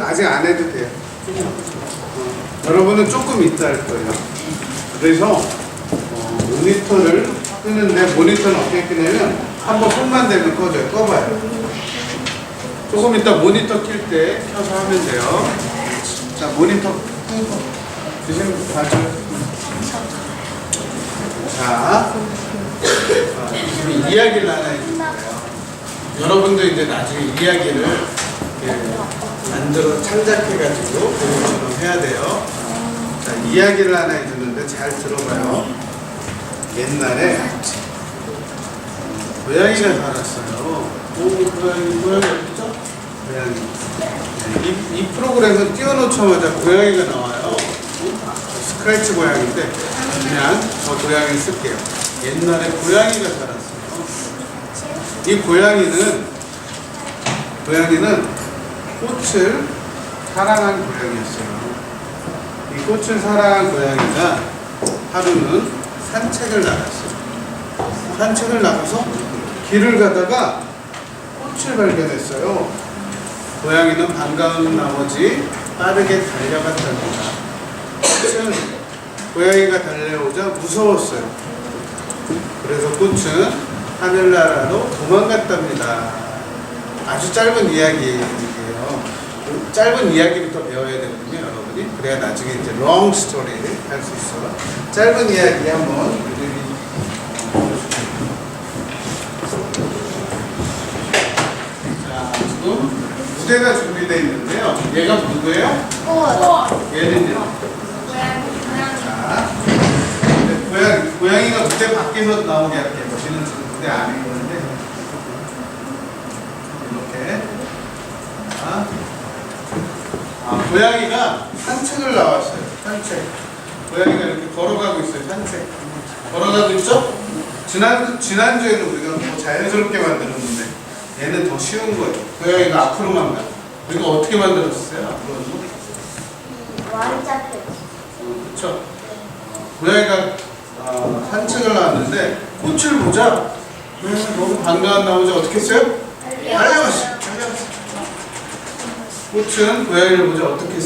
아직 안 해도 돼요. 어, 여러분은 조금 있다 할 거예요. 그래서 어, 모니터를 끄는데 모니터는 어떻게 끄냐면 한번 손만 대면 꺼져요. 꺼봐요. 조금 이따 모니터 킬 때 켜서 하면 돼요. 자, 모니터 끄고 지금 봐줘요. 자, 아, 지금 이야기를 하나 거예요. 여러분도 이제 나중에 이야기를 이렇게 만들어 창작해가지고 그것처럼 해야 돼요. 자, 이야기를 하나 해주는데 잘 들어봐요. 옛날에 고양이가 살았어요. 오, 고양이, 고양이 어딨죠? 고양이. 네, 이, 이 프로그램은 띄워놓자마자 고양이가 나와요. 스크래치 고양인데 그냥 저 고양이 쓸게요. 옛날에 고양이가 살았어요. 이 고양이는 고양이는 꽃을 사랑한 고양이였어요. 이 꽃을 사랑한 고양이가 하루는 산책을 나갔어요. 산책을 나가서 길을 가다가 꽃을 발견했어요. 고양이는 반가운 나머지 빠르게 달려갔답니다. 꽃은 고양이가 달려오자 무서웠어요. 그래서 꽃은 하늘나라로 도망갔답니다. 아주 짧은 이야기예요. 짧은 이야기부터 배워야 되거든요, 여러분이. 그래야 나중에 이제 롱 스토리를 할 수 있어요. 짧은 이야기 한번 우리 자, 지금 무대가 준비되어 있는데요. 얘가 누구예요? 얘는요? 자, 네, 고양이, 고양이가 무대 밖에서 나오게 할게요. 저희는 지금 무대 안에 있는데 이렇게 자, 아, 고양이가 산책을 나왔어요. 산책. 고양이가 이렇게 걸어가고 있어요. 산책. 걸어가고 있죠? 지난 지난주에는 우리가 뭐 자연스럽게 만들었는데 얘는 더 쉬운 거예요. 고양이가 앞으로만 가. 우리가 어떻게 만들었어요? 앞으로는? 그렇죠. 고양이가 어, 산책을 나왔는데 꽃을 보자 음, 너무 반가운 나머지 어떻게 했어요? 달려갔어. 달려갔어. 꽃은 고양이를 보자 어떻게